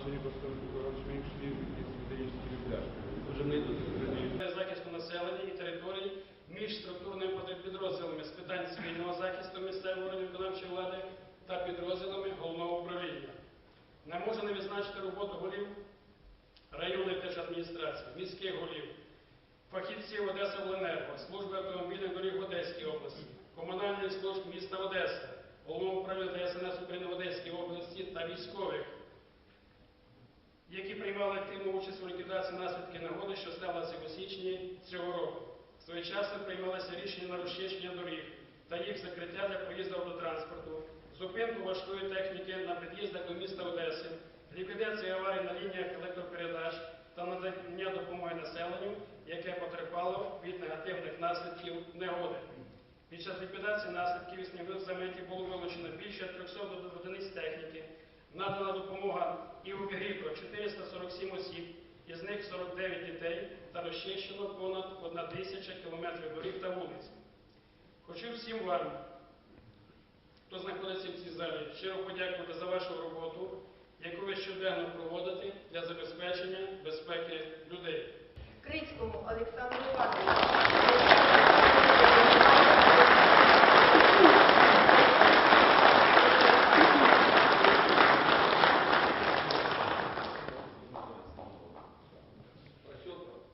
Слів і стратегічних йдуть. захисту населення і територій між структурними підрозділами з питань цивільного захисту місцевої органів виконавчої влади та підрозділами головного управління. Не можу не відзначити роботу голів районної держадміністрації, міських голів, фахівців Одеса Обленерго, служби автомобільних доріг в Одеській області, комунальних служб міста Одеса, головного управління ДСНС України в Одеській області та військових які приймали активну участь у ліквідації наслідків негоди, що сталося у січні цього року. Своєчасно приймалися рішення на розчищення доріг та їх закриття для проїзду автотранспорту, зупинку важкої техніки на під'їздах до міста Одеси, ліквідація аварій на лініях електропередач та надання допомоги населенню, яке потерпало від негативних наслідків негоди. Під час ліквідації наслідків і снігу заметі було вилучено більше 300 одиниць надана допомога і у Вігріпро 447 осіб, із них 49 дітей та розчищено понад 1 тисяча кілометрів доріг та вулиць. Хочу всім вам, хто знаходиться в цій залі, щиро подякувати за вашу роботу, яку ви щоденно проводите для забезпечення